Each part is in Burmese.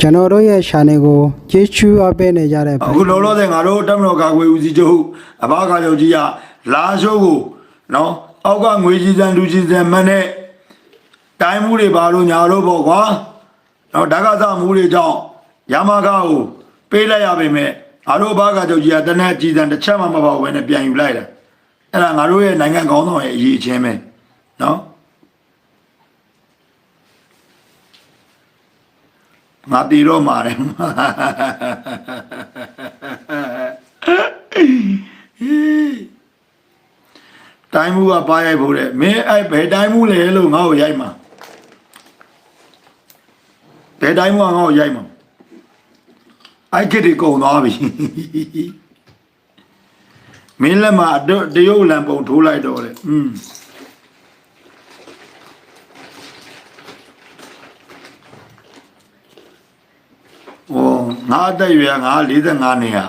ကျွန်တော်တို့ရဲ့ channel ကိုကျေးဇူးအပ်ပေးနေကြတဲ့အခုလောလောဆယ်ငါတို့တက်မတော်ကာကွယ်ဦးစီးချုပ်အဘခါချုပ်ကြီးကလာရှိုးကိုနော်အောက်ကငွေကြီးစံလူကြီးစံမနဲ့တိုင်းမှုတွေပါလို့ညာလို့ပေါ့ကွာနော်ဓာကသမှုတွေကြောင့်ရမကကိုပေးလိုက်ရပါမယ်ငါတို့အဘခါချုပ်ကြီးကတနက်ကြီးစံတစ်ချက်မှမပေါ့ဘဲနဲ့ပြန်ယူလိုက်တာအဲ့ဒါငါတို့ရဲ့နိုင်ငံကောင်းဆောင်ရဲ့အရေးချင်းပဲနော် ငါတီတော့မှာတယ်တိုင်းမှုကပါရိုက်ဖို့တဲ့မင်းအဲ့ဘယ်တိုင်းမှုလဲလို့ငါ့ကိုရိုက်မှာဘယ်တိုင်းမှုကငါ့ကိုရိုက်မှာအဲ့ခစ်ဒီကုံသွားပြီမင်းလက်မှာအတော့တရုတ်လံပုံထိုးလိုက်တော့လေอืมဟော ငါအသက်အရွယ်ကငါ45နှစ်ဟာ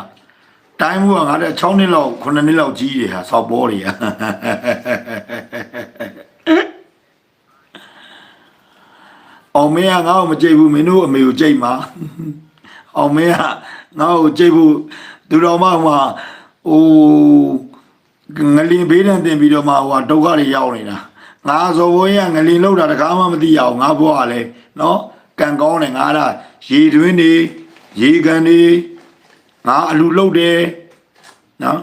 တိုင်းမှုကငါတဲ့6နှစ်လောက်9နှစ်လောက်ကြီးတယ်ဟာစောက်ပေါ်တွေဟာအောင်မင်းကငါ့ကိုမကြိတ်ဘူးမင်းတို့အမေကိုကြိတ်မှာအောင်မင်းကငါ့ကိုကြိတ်ဘူးသူတော်မဟိုမှာဟိုငလင်ဘေးတန်းတင်ပြီးတော့မှဟိုဒုက္ခတွေရောက်နေတာငါဇော်ဘွေးကငလင်လောက်တာတကားမှမသိရအောင်ငါဘွားကလည်းနော်ကံကောင်းတယ်ငါလားရေတွင်းနေ ရေကန်နေငါအလူလုတ်တယ်နော်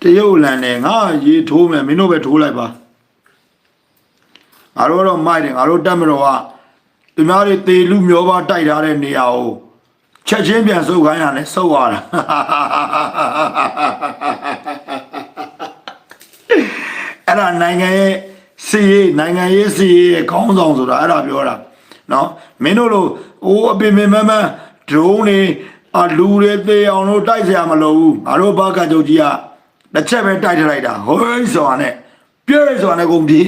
တရုတ်လန်နဲ့ငါရေထိုးမယ်မင်းတို့ပဲထိုးလိုက်ပါငါတို့ကတော့မိုက်တယ်ငါတို့တက်မတော်ကသူများတွေတေလူမျိုးပါတိုက်ထားတဲ့နေရာကိုချက်ချင်းပြန်ဆုပ်ခိုင်းရတယ်ဆုပ်ရတာ အဲ့ဒါနိုင်ငံရဲ့စီရေးနိုင်ငံရေးစီရေးရဲ့ခေါင်းဆောင်ဆိုတာအဲ့ဒါပြောတာနော်မင်းတို့လိုအိုးအပင်ပင်မမဒရုန်းတွေအလူတွေသေအောင်လို့တိုက်စရာမလိုဘူးငါတို့ဘာကကြုတ်ကြီးကတစ်ချက်ပဲတိုက်ထလိုက်တာဟိုးဆိုတာနဲ့ပြည့်ဆိုတာနဲ့ကုန်ပြီ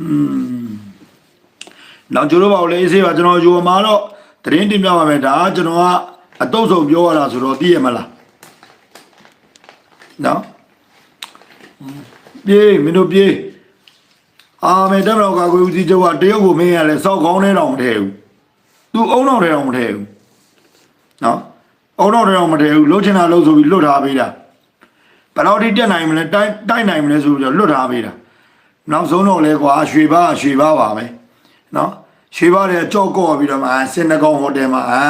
อืมနောက်ကျတို့ပါလေအေးဆေးပါကျွန်တော်ယူမှာတော့တရင်တင်ပြပါမယ်ဒါကျွန်တော်ကအတုံးဆုံးပြောရတာဆိုတော့သိရမလား နော်ပြေးမင်းတို့ပြေးအာမေတ္တမတော်ကကိုဦးစီးချုပ်ကတရုတ်ကိုမင်းရလဲစောက်ကောင်းနေတော့မထဲဘူးသူအုံတော့ထဲတော့မထဲဘူးနော်အုံတော့ထဲတော့မထဲဘူးလှုပ်ချင်တာလှုပ်ဆိုပြီးလွတ်ထားပေးတာဘယ်တော့ထိတက်နိုင်မလဲတိုက်တိုက်နိုင်မလဲဆိုပြီးတော့လွတ်ထားပေးတာနောက်ဆုံးတော့လဲကွာရွှေဘာရွှေဘာပါပဲနော်ရွှေဘာတွေကြော့ကော့ပြီးတော့မှစင်နကောင်ဟိုတယ်မှာအာ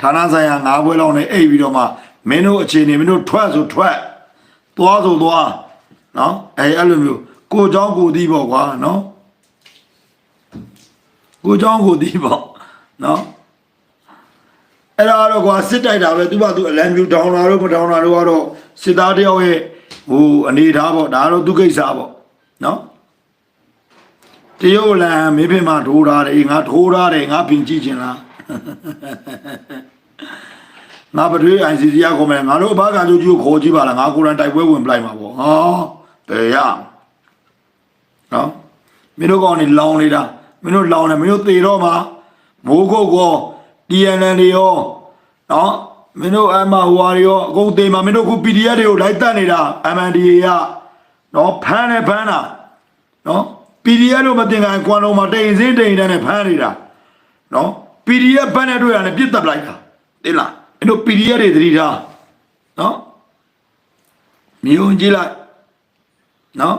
ဌာနဆိုင်ရာ၅ဘွဲလောက်နဲ့အိပ်ပြီးတော့မှ မင်းတို့အခြေအနေမင်းတို့ထွက်ဆိုထွက်သွားဆိုသွားနော်အဲအဲ့လိုမျိုးကိုเจ้าကိုဒီပေါ့ကွာနော်ကိုเจ้าကိုဒီပေါ့နော်အဲ့ဒါတော့ကွာစစ်တိုက်တာပဲသူကသူအလံပြူဒေါင်းလာတော့မဒေါင်းလာတော့ကတော့စစ်သားတယောက်ရဲ့ဟိုအနေထားပေါ့ဒါကတော့သူကိစ္စပေါ့နော်တရုတ်လံမေးဖေမှာထိုးထားတယ်ငါထိုးထားတယ်ငါပြင်ကြည့်ချင်လား ငါပထွေး ICC ရခေါ်မယ်ငါတို့ဘာကလူကြီးကိုခေါ်ကြည့်ပါလားငါကိုယ်တိုင်တိုက်ပွဲဝင်ပလိုက်မှာပေါ့ဟောဘယ်ရနော်မင်းတို့ကောင်နေလောင်းနေတာမင်းတို့လောင်းနေမင်းတို့သေတော့မှာမိုးကုတ်ကော TNN တွေရောနော်မင်းတို့အမဟိုဟာတွေရောအကုန်သေမှာမင်းတို့ခု PDF တွေကိုလိုက်တက်နေတာ MNDA ကနော်ဖမ်းနေဖမ်းတာနော် PDF တို့မတင်ကန်ကွမ်လုံးမှာတိန်စင်းတိန်တန်းနဲ့ဖမ်းနေတာနော် PDF ဖမ်းတဲ့တွေ့ရတယ်ပြစ်တက်လိုက်တာသိလား မင်းတို့ PDF တွေသတိထားနော်မြုံကြည့်လိုက်နော်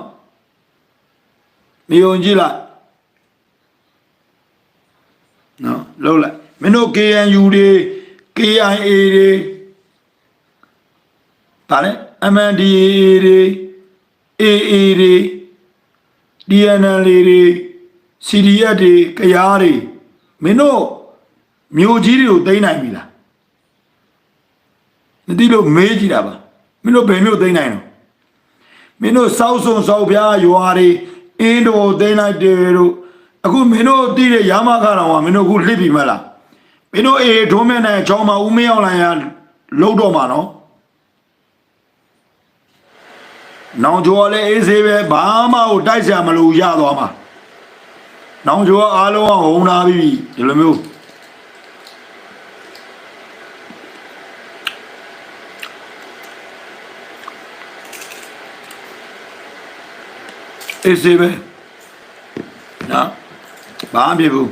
မြုံကြည့်လိုက်နော်လုံးလိုက်မင်းတို့ KNU တွေ KIA တွေဗာလဲ MNDAA တွေ AA တွေ DNL တွေ CDF တွေကြရားတွေမင်းတို့မြို့ကြီးတွေကိုသိမ်းနိုင်ပြီလား မသိလို့မေးကြည့်တာပါမင်းတို့ဘယ်မြို့သိမ်းနိုင်တော့မင်းတို့စောက်စုံစောက်ပြားရွာတွေအင်းတို့သိမ်းလိုက်တယ်တို့အခုမင်းတို့တည်တဲ့ရမခါတော်ကမင်းတို့အခုလှစ်ပြီမလားမင်းတို့အေးထုံးမဲ့နဲ့ချောင်းမဦးမရောက်လာရလုံးတော့မှာနော်နောင်ကျော်လည်းအေးဆေးပဲဘာမှကိုတိုက်ဆရာမလို့ရသွားမှာနောင်ကျော်အားလုံးကဟုံနာပြီဒီလိုမျိုး အေးစေးပဲနော်ဘာမှမဖြစ်ဘူး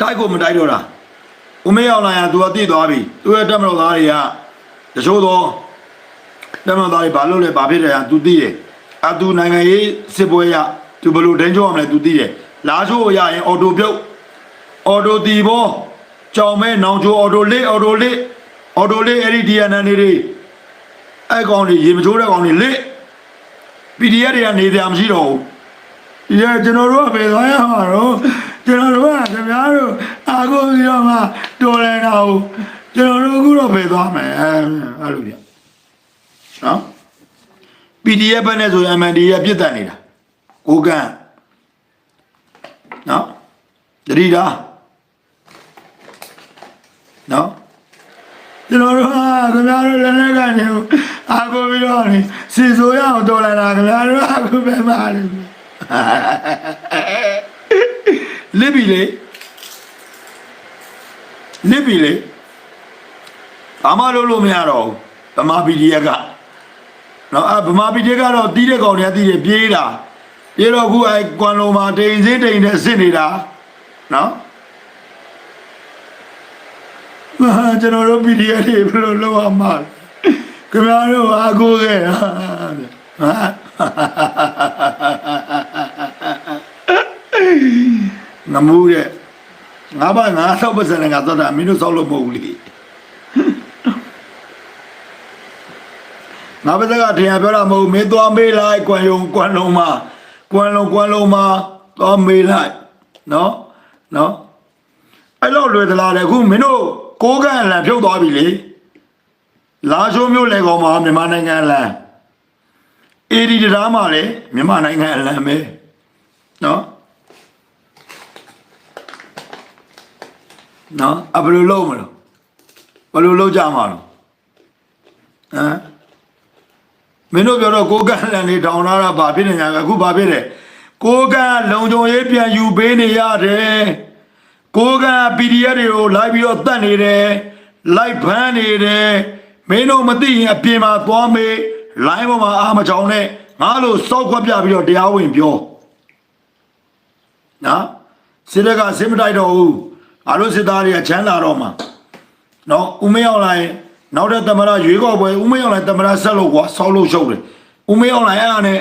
တိုက်ကိုမတိုက်တော့တာဦးမေအောင်လာရင် तू ကတည်သွားပြီသူရဲ့တက်မတော်သားတွေကတချို့တော့တက်မတော်သားတွေဘာလို့လဲဘာဖြစ်တယ်ဟာ तू သိတယ်အ तू နိုင်ငံရေးစစ်ပွဲရ तू ဘယ်လိုဒင်းကြောရမလဲ तू သိတယ်လာချိုးရရင်အော်တိုပြုတ်အော်တိုတီဘောကြောင်မဲနောင်ချိုးအော်တိုလေးအော်တိုလေးအော်တိုလေးအဲ့ဒီ DNN တွေ အဲ့ကောင်တွေရေမချိုးတဲ့ကောင်တွေလက် PDF တွေကနေကြမရှိတော့ဘူးဒီကကျွန်တော်တို့ကပဲသွားရမှာတော့ကျွန်တော်တို့ကခင်ဗျားတို့အာကိုပြီးတော့မှတော်တယ်တာကိုကျွန်တော်တို့အခုတော့ပဲသွားမယ်အဲ့လိုပြနော် PDF ပဲနဲ့ဆိုရင် MND ရပြစ်တက်နေတာကိုကန်နော်တတိတာနော် ကျွန်တော်တို့ဟာခင်ဗျားတို့လည်းလည်းကနေအာကိုပြီးတော့နေစီဆိုရအောင်တော်လာတာခင်ဗျားတို့အာကိုပဲပါလေလစ်ပြီလေလစ်ပြီလေအမလို့လို့မရတော့ဘူးဗမာပီဒီရက်ကနော်အဗမာပီဒီရက်ကတော့တီးတဲ့ကောင်တွေကတီးတယ်ပြေးတာပြေးတော့အခုအဲကွမ်လုံးမှာတိန်စင်းတိန်နဲ့စစ်နေတာနော် ဟာကျွန်တော်တို့ PDF တွေဘယ်လိုလုပ်အောင်မလဲခင်ဗျားတို့အားကိုးခဲ့တာတဲ့ဟာငမှုတဲ့ငါးပါးငါးဆောက်ပါစံငါသောတာမင်းတို့ဆောက်လို့မဟုတ်ဘူးလေငါပါစကထင်ရပြောတာမဟုတ်ဘူးမင်းသွားမေးလိုက်ကွမ်ယုံကွမ်လုံးမှာကွမ်လုံးကွမ်လုံးမှာသွားမေးလိုက်နော်နော်အဲ့လိုလွယ်သလားတဲ့အခုမင်းတို့ ကိုးကန်အလံဖြုတ်သွားပြီလေလာရှိုးမျိုးလေကောင်မှာမြန်မာနိုင်ငံအလံအေဒီတရားမှာလေမြန်မာနိုင်ငံအလံပဲနော်နော်အဘယ်လိုလုပ်မလို့ဘယ်လိုလုပ်ကြမှာလို့ဟမ်မင်းတို့ပြောတော့ကိုးကန်အလံနေတောင်းလာတာဘာဖြစ်နေညာအခုဘာဖြစ်လဲကိုးကန်လုံခြုံရေးပြန်ယူပေးနေရတယ် ကိုးကန် PDF တွေကိုလိုက်ပြီးတော့တတ်နေတယ်လိုက်ဖမ်းနေတယ်မင်းတို့မသိရင်အပြင်မှာသွားမေးလိုင်းပေါ်မှာအာမချောင်းနဲ့ငါလို့စောက်ခွက်ပြပြီးတော့တရားဝင်ပြောနော်စစ်တပ်ကစစ်မတိုက်တော့ဘူးငါတို့စစ်သားတွေကချမ်းသာတော့မှာနော်ဦးမင်းအောင်လိုက်နောက်တဲ့သမရရွေးကောက်ပွဲဦးမင်းအောင်လိုက်သမရဆက်လို့ကွာဆောက်လို့ရှုပ်တယ်ဦးမင်းအောင်လိုက်အဲ့ဒါနဲ့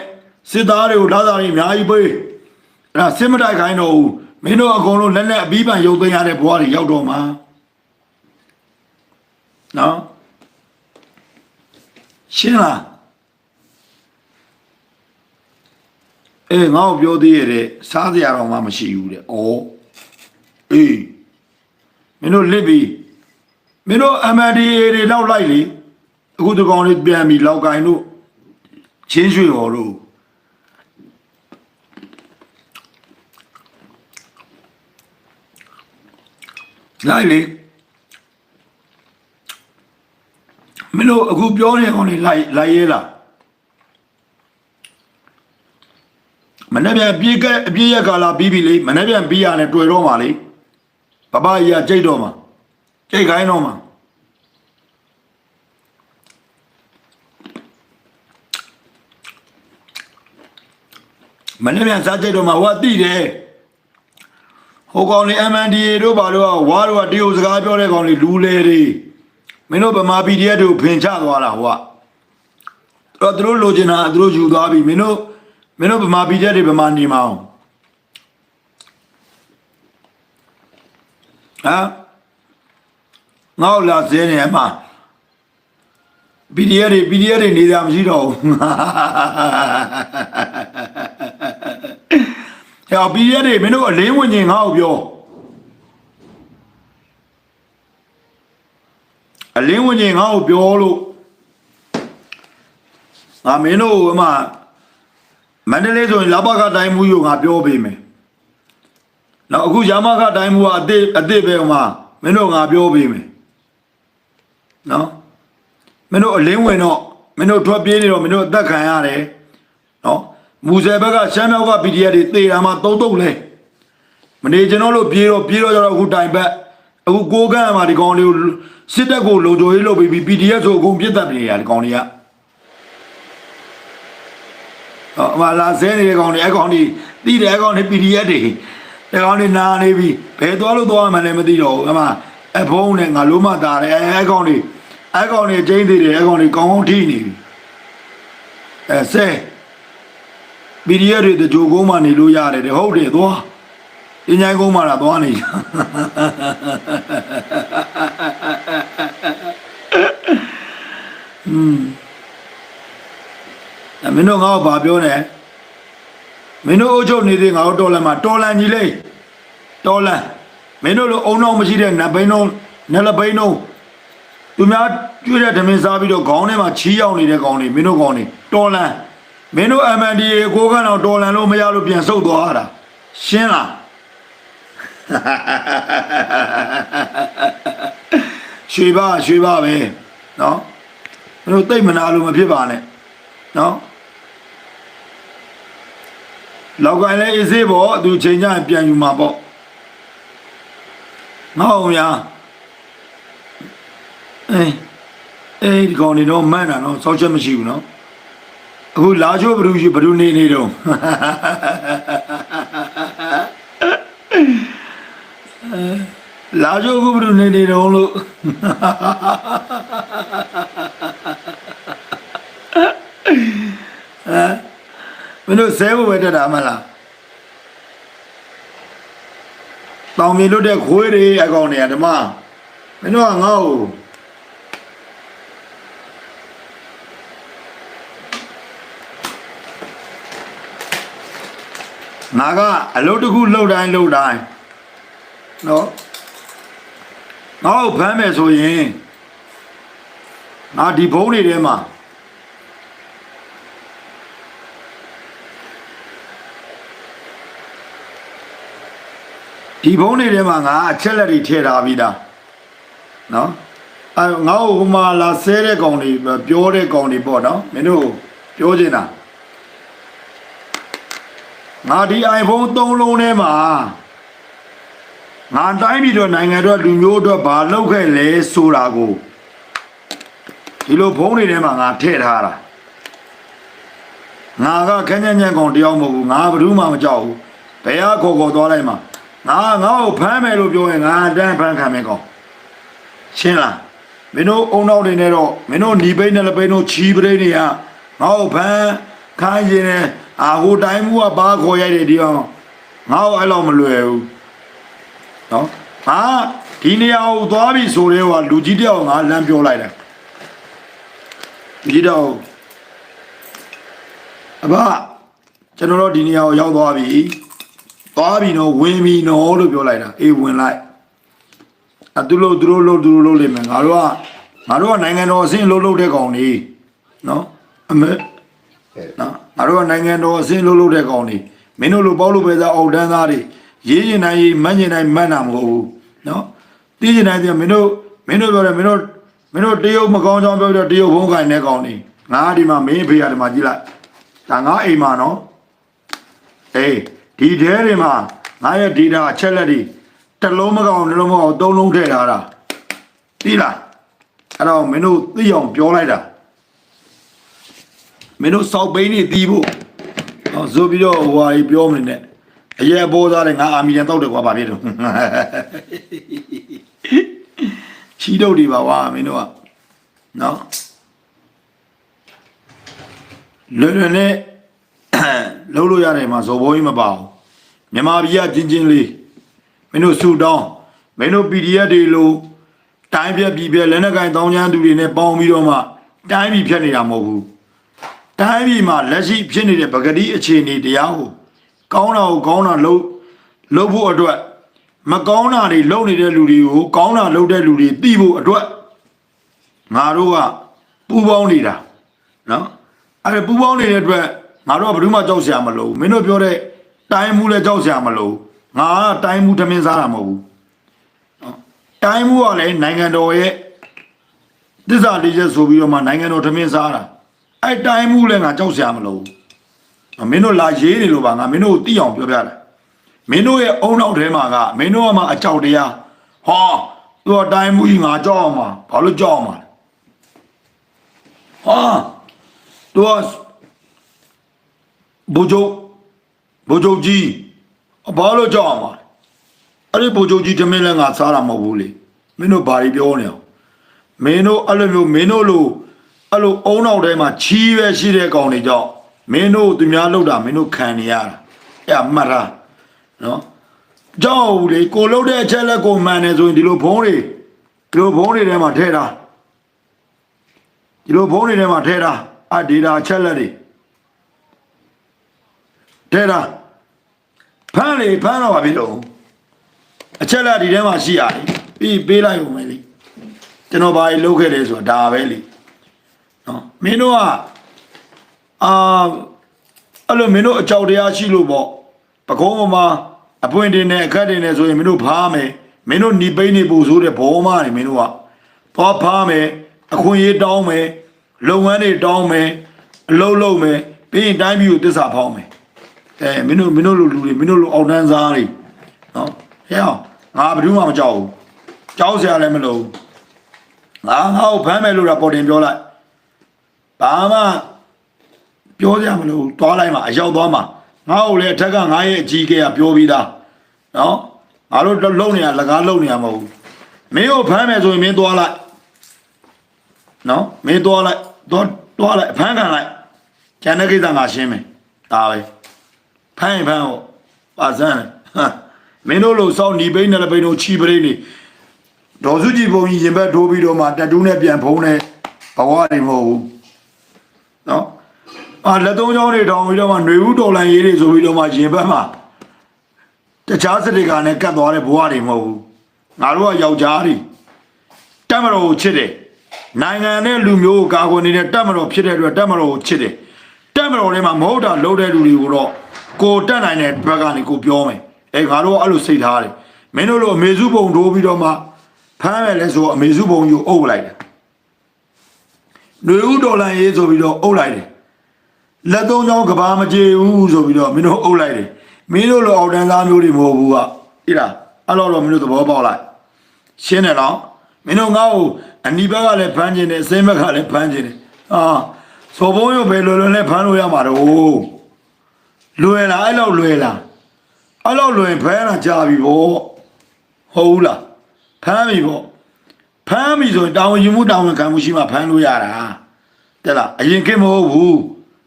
စစ်သားတွေကိုလာသားတွေအများကြီးပေးအဲ့ဒါစစ်မတိုက်ခိုင်းတော့ဘူး မင်းတို့အကုန်လုံးလက်လက်အပြီးပန်ရုပ်သိမ်းရတဲ့ဘဝတွေရောက်တော့မှာနော်ရှင်းလားအေးငါ့ကိုပြောသေးရတဲ့စားစရာတော့မှမရှိဘူးတဲ့။ဩအေးမင်းတို့လစ်ပြီမင်းတို့ MNDA တွေလောက်လိုက်လေအခုဒီကောင်လေးပြန်ပြီလောက်ကင်တို့ချင်းရွှေဟော်တို့ လိုက်လေမင်းတို့အခုပြောနေကောင်လေးလိုက်လိုက်ရဲလားမနေ့ပြန်ပြေးကအပြေးရကာလာပြီးပြီလေမနေ့ပြန်ပြီးရတယ်တွေ့တော့မှာလေပပကြီးကကြိတ်တော့မှာကြိတ်ခိုင်းတော့မှာမနေ့ပြန်စားကြိတ်တော့မှာဟိုကတိတယ် ဟိုကောင်လေး MNDA တို့ဘာလို့ကဝါတို့ကတရုတ်စကားပြောတဲ့ကောင်လေးလူလေတွေမင်းတို့ဗမာ PDF တို့ဖင်ချသွားတာဟိုကတော့သူတို့လိုချင်တာသူတို့ယူသွားပြီမင်းတို့မင်းတို့ဗမာပြည်ချက်တွေဗမာနေမအောင်ဟမ်ငေါ့လာစင်းနေမှာ PDF တွေ PDF တွေနေကြမရှိတော့ဘူး ဟဲ့ PDF တွေမင်းတို့အလင်းဝင်ရင်ငါ့ကိုပြောအလင်းဝင်ရင်ငါ့ကိုပြောလို့ငါမင်းတို့အမမန္တလေးဆိုရင်လဘကတိုင်းမှုယူငါပြောပေးမယ်။နောက်အခုရမကတိုင်းမှုကအစ်အစ်ပဲဟိုမှာမင်းတို့ငါပြောပေးမယ်။နော်မင်းတို့အလင်းဝင်တော့မင်းတို့ထွက်ပြေးနေတော့မင်းတို့အသက်ခံရတယ်။နော် မူဆယ်ဘက်ကရှမ်းမြောက်က PDF တွေတေတာမှတုံးတုံးလဲမနေကျွန်တော်တို့ပြေးတော့ပြေးတော့ကြတော့အခုတိုင်ဘက်အခုကိုကန့်မှာဒီကောင်လေးကိုစစ်တပ်ကိုလုံခြုံရေးလုပ်ပြီး PDF ဆိုအကုန်ပြစ်တတ်နေရဒီကောင်လေးကဟဟောအမလာဆဲနေတဲ့ကောင်တွေအကောင်တွေတိတယ်အကောင်တွေ PDF တွေအကောင်တွေနာနေပြီဘယ်သွားလို့သွားမှလည်းမသိတော့ဘူးအမအဖုံးနဲ့ငါလုံးမတာတယ်အဲအကောင်တွေအကောင်တွေကျင်းသေးတယ်အကောင်တွေကောင်းကောင်းထိနေပြီအဲဆဲ PDF တွေတကြိုကုန်းမှနေလို့ရတယ်တဲ့ဟုတ်တယ်သွားပညာကုန်းမှလာသွားနေကြอืมအမင်းတို့ငါ့ကိုဘာပြောနေမင်းတို့အုပ်ချုပ်နေသေးငါတို့တော်လန်မှာတော်လန်ကြီးလေးတော်လန်မင်းတို့လိုအုံနောက်မရှိတဲ့နတ်ဘိန်းတို့နက်လဘိန်းတို့သူများကျွေးတဲ့ဓမင်းစားပြီးတော့ခေါင်းထဲမှာချီးရောက်နေတဲ့ကောင်တွေမင်းတို့ကောင်တွေတော်လန် မင်းတို့ MNDA ကိုကန်းတော့တော်လန်လို့မရလို့ပြန်ဆုတ်သွားတာရှင်းလားရွှေပါရွှေပါပဲနော်မင်းတို့တိတ်မနာလို့မဖြစ်ပါနဲ့နော်လောက်ကလည်းအေးစေးပေါ့သူချိန်ကြပြန်ယူမှာပေါ့မဟုတ်များအေးအေးဒီကောင်နေတော့မှန်တာနော်စောက်ချက်မရှိဘူးနော် အခုလာချိုးဘလူးရှိဘလူးနေနေတော့လာချိုးအခုဘလူးနေနေတော့လို့မင်းတို့ဆဲဖို့ပဲတက်တာမလားတောင်မြေလွတ်တဲ့ခွေးတွေအကောင်တွေကဓမ္မမင်းတို့ကငါ့ကို ငါကအလုပ်တစ်ခုလုပ်တိုင်းလုပ်တိုင်းနော်ငါ့ကိုဖမ်းမယ်ဆိုရင်ငါဒီဘုံတွေထဲမှာဒီဘုံတွေထဲမှာငါအချက်လက်တွေထည့်ထားပြီးသားနော်အဲငါ့ကိုဟိုမှာလာဆဲတဲ့ကောင်တွေပြောတဲ့ကောင်တွေပေါ့နော်မင်းတို့ပြောချင်တာ ငါဒီ iPhone 3လုံးထဲမှာငါတိုင်းပြည်တော့နိုင်ငံတော့လူမျိုးတော့ဘာလုပ်ခဲ့လဲဆိုတာကိုဒီလိုဘုံတွေထဲမှာငါထည့်ထားတာငါကခက်ညံ့ညံ့ကောင်တယောက်မဟုတ်ဘူးငါဘယ်သူမှမကြောက်ဘူးဘယ်ဟာခေါ်ခေါ်သွားလိုက်မှာငါငါ့ကိုဖမ်းမယ်လို့ပြောရင်ငါအတန်းဖမ်းခံမယ်ကောင်ရှင်းလားမင်းတို့အုံနောက်တွေနဲ့တော့မင်းတို့หนีပိန်းနဲ့လပိန်းတို့ချီပရိန်းတွေကငါ့ကိုဖမ်းခိုင်းရင်လည်း အာဟိုတိုင်းမှုကဘာခေါ်ရိုက်တယ်ဒီအောင်ငါ့ကိုအဲ့လောက်မလွယ်ဘူးနော်ဟာဒီနေရာကိုသွားပြီဆိုတော့ကလူကြီးတယောက်ငါလမ်းပြောလိုက်တယ်လူကြီးတယောက်အဘကျွန်တော်တို့ဒီနေရာကိုရောက်သွားပြီသွားပြီနော်ဝင်ပြီနော်လို့ပြောလိုက်တာအေးဝင်လိုက်အတူလို့သူတို့လို့သူတို့လို့လိမ့်မယ်ငါတို့ကငါတို့ကနိုင်ငံတော်အဆင့်လို့လို့တဲ့ကောင်ကြီးနော်အမေ နော်ငါတို့ကနိုင်ငံတော်အဆင့်လို့လို့တဲ့ကောင်ကြီးမင်းတို့လိုပေါ့လို့ပဲသားအောက်တန်းသားတွေရေးကျင်တိုင်းရေးမန်းကျင်တိုင်းမန်းတာမဟုတ်ဘူးနော်တီးကျင်တိုင်းကျမင်းတို့မင်းတို့ပြောတယ်မင်းတို့မင်းတို့တရုတ်မကောင်းကြောင်းပြောပြီးတော့တရုတ်ဘုံကိုင်တဲ့ကောင်ကြီးငါဒီမှာမင်းဖေးရဒီမှာကြည့်လိုက်ဒါငါအိမ်မှာနော်အေးဒီထဲတွေမှာငါရဲ့ data အချက်လက်တွေတစ်လုံးမကောင်းနှလုံးမကောင်းသုံးလုံးထည့်ထားတာသိလားအဲ့တော့မင်းတို့သိအောင်ပြောလိုက်တာ မင်းတို့စောက်ပိန်းနေတီးဖို့ဟောဆိုပြီးတော့ဟိုဟာကြီးပြောမနေနဲ့အရက်ပေါ်သားတယ်ငါအာမီတန်တောက်တယ်ကွာဘာဖြစ်လို့ချီတော့ဒီပါဝါမင်းတို့ကနော်လွယ်လွယ်နဲ့လုံးလို့ရတယ်မှာဇော်ဘိုးကြီးမပါဘူးမြန်မာပြည်ကချင်းချင်းလေးမင်းတို့ဆူတောင်းမင်းတို့ PDF တွေလို့တိုင်းပြက်ပြည်ပြက်လက်နက်ကင်တောင်းချမ်းသူတွေနဲ့ပေါင်းပြီးတော့မှတိုင်းပြည်ဖြတ်နေတာမဟုတ်ဘူး တိုင်းပြည်မှာလက်ရှိဖြစ်နေတဲ့ပဂတိအခြေအနေတရားကိုကောင်းတာကိုကောင်းတာလုပ်လုပ်ဖို့အတွက်မကောင်းတာတွေလုပ်နေတဲ့လူတွေကိုကောင်းတာလုပ်တဲ့လူတွေသိဖို့အတွက်ငါတို့ကပူပေါင်းနေတာနော်အဲ့ဒါပူပေါင်းနေတဲ့အတွက်ငါတို့ကဘယ်သူမှကြောက်စရာမလိုဘူးမင်းတို့ပြောတဲ့တိုင်းမှုလည်းကြောက်စရာမလိုဘူးငါကတိုင်းမှုထမင်းစားတာမဟုတ်ဘူးနော်တိုင်းမှုကလည်းနိုင်ငံတော်ရဲ့တစ္ဆာလေးချက်ဆိုပြီးတော့မှနိုင်ငံတော်ထမင်းစားတာ အဲ့တိုင်းမှုလည်းငါကြောက်စရာမလိုဘူးမင်းတို့လာရေးနေလို့ပါငါမင်းတို့ကိုသိအောင်ပြောပြတာမင်းတို့ရဲ့အုံနောက်ထဲမှာကမင်းတို့ကမှအကြောက်တရားဟောသူကတိုင်းမှုကြီးငါကြောက်အောင်ပါဘာလို့ကြောက်အောင်ပါလဲဟာသူကဘိုးချုပ်ဘိုးချုပ်ကြီးဘာလို့ကြောက်အောင်ပါလဲအဲ့ဒီဘိုးချုပ်ကြီးတမင်းလည်းငါစားတာမဟုတ်ဘူးလေမင်းတို့ဘာတွေပြောနေအောင်မင်းတို့အဲ့လိုမျိုးမင်းတို့လို အဲ့လိုအုံနောက်ထဲမှာချီးပဲရှိတဲ့ကောင်တွေကြောင့်မင်းတို့သူများလောက်တာမင်းတို့ခံနေရတာအဲ့မှတ်တာနော်ကြောက်ဘူးလေကိုလှုပ်တဲ့အချက်လက်ကိုမှန်တယ်ဆိုရင်ဒီလိုဖုံးတွေဒီလိုဖုံးတွေထဲမှာထည့်တာဒီလိုဖုံးတွေထဲမှာထည့်တာအဒေတာအချက်လက်တွေတဲ့တာဖမ်းလေဖမ်းတော့ပါပြီတော့အချက်လက်ဒီထဲမှာရှိရတယ်ပြီးပေးလိုက်ဦးမယ်လေကျွန်တော်ဘာကြီးလုပ်ခဲ့လဲဆိုတာဒါပဲလေ နော်မင်းတို့ကအာအဲ့လိုမင်းတို့အကြောက်တရားရှိလို့ပေါ့ပကုံးပေါ်မှာအပွင့်တင်နဲ့အခက်တင်နဲ့ဆိုရင်မင်းတို့ဖားမယ်မင်းတို့หนีပိန်းနေပူဆိုးတဲ့ဘောမနေမင်းတို့ကသွားဖားမယ်အခွင့်အရေးတောင်းမယ်လုပ်ငန်းတွေတောင်းမယ်အလုပ်လုပ်မယ်ပြီးရင်တိုင်းပြည်ကိုတစ္ဆာဖောင်းမယ်အဲမင်းတို့မင်းတို့လူလူတွေမင်းတို့လူအောက်တန်းစားတွေနော်ဟဲ့အောင်ငါဘယ်သူမှမကြောက်ဘူးကြောက်စရာလည်းမလိုဘူးငါငါ့ကိုဖမ်းမယ်လို့တော့ပေါ်တင်ပြောလိုက် ဘာမှပြောစရာမလိုဘူးသွားလိုက်မှာအရောက်သွားမှာငါ့ကိုလည်းအထက်ကငါရဲ့အကြီးကဲကပြောပြီးသားနော်ငါတို့လုံနေရလကားလုံနေရမဟုတ်ဘူးမင်းကိုဖမ်းမယ်ဆိုရင်မင်းသွားလိုက်နော်မင်းသွားလိုက်သွားသွားလိုက်ဖမ်းခံလိုက်ကျန်တဲ့ကိစ္စငါရှင်းမယ်ဒါပဲဖမ်းရင်ဖမ်းဟောပါစမ်းဟမ်မင်းတို့လိုစောင်းဒီဘိန်းနဲ့လည်းဘိန်းတို့ချီပရိနေဒေါ်စုကြည်ဘုံကြီးရင်ဘက်ထိုးပြီးတော့မှတက်တူးနဲ့ပြန်ဖုံးနေဘဝတွေမဟုတ်ဘူး နော်အာလက်သုံးချောင်းတွေတောင်းပြီးတော့မှຫນွေဦးတော်လန်ရေးတွေဆိုပြီးတော့မှရင်ဘက်မှာတခြားစတိကာနဲ့ကတ်သွားတဲ့ဘဝတွေမဟုတ်ဘူးငါတို့ကယောက်ျားတွေတက်မတော်ကိုချစ်တယ်နိုင်ငံနဲ့လူမျိုးကိုကာကွယ်နေတဲ့တက်မတော်ဖြစ်တဲ့အတွက်တက်မတော်ကိုချစ်တယ်တက်မတော်ထဲမှာမဟုတ်တာလုံးတဲ့လူတွေကိုတော့ကိုတက်နိုင်တဲ့ဘက်ကနေကိုပြောမယ်အဲငါတို့ကအဲ့လိုစိတ်ထားတယ်မင်းတို့လိုအမေစုပုံထိုးပြီးတော့မှဖမ်းရလဲဆိုအမေစုပုံယူအုပ်လိုက်တယ် ຫນွေဦးဒေါ်လာရေးဆိုပြီးတော့အုပ်လိုက်တယ်လက်သုံးချောင်းကဘာမကြေဘူးဆိုပြီးတော့မင်းတို့အုပ်လိုက်တယ်မင်းတို့လိုအောက်တန်းသားမျိုးတွေမဟုတ်ဘူးကဣလားအဲ့လိုတော့မင်းတို့သဘောပေါက်လိုက်ရှင်းတယ်နော်မင်းတို့ငါ့ကိုအနီးဘက်ကလည်းဖမ်းကျင်တယ်အစင်းဘက်ကလည်းဖမ်းကျင်တယ်အာစော်ဘုံရောဘယ်လိုလွယ်လဲဖမ်းလို့ရမှာတော့လွယ်လားအဲ့လောက်လွယ်လားအဲ့လောက်လွယ်ဖမ်းတာကြာပြီဗောဟုတ်ဘူးလားဖမ်းပြီဗော ဖမ်းပြီဆိုရင်တာဝန်ယူမှုတာဝန်ခံမှုရှိမှဖမ်းလို့ရတာတဲ့လားအရင်ကမဟုတ်ဘူး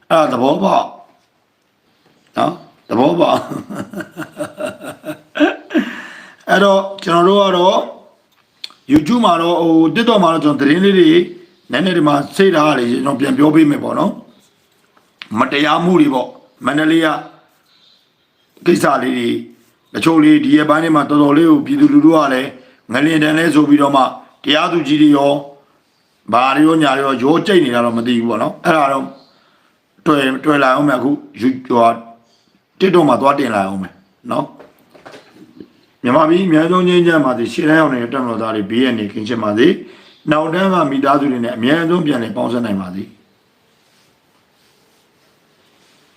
အဲ့ဒါသဘောပေါက်နော်သဘောပေါက်အဲ့တော့ကျွန်တော်တို့ကတော့ YouTube မှာတော့ဟို TikTok မှာတော့ကျွန်တော်သတင်းလေးတွေနည်းနည်းဒီမှာစိတ်ထားရတယ်ကျွန်တော်ပြန်ပြောပေးမယ်ပေါ့နော်မတရားမှုတွေပေါ့မန္တလေးကကိစ္စလေးတွေတချို့လေးဒီရဲ့ပိုင်းတွေမှာတော်တော်လေးကိုပြည်သူလူထုကလည်းငလင်တန်လဲဆိုပြီးတော့မှ တရားသူကြီးတွေရောဘာတွေရောညာတွေရောရောကြိတ်နေတာတော့မသိဘူးပေါ့နော်အဲ့ဒါတော့တွေ့တွေ့လာအောင်မယ်အခု YouTube TikTok မှာသွားတင်လာအောင်မယ်နော်မြန်မာပြည်အများဆုံးချင်းချမ်းပါစေရှေ့တန်းရောက်နေတဲ့တက်မတော်သားတွေဘေးရန်နေကင်းချင်ပါစေနောက်တန်းကမိသားစုတွေနဲ့အများဆုံးပြန်လည်ပေါင်းစပ်နိုင်ပါစေ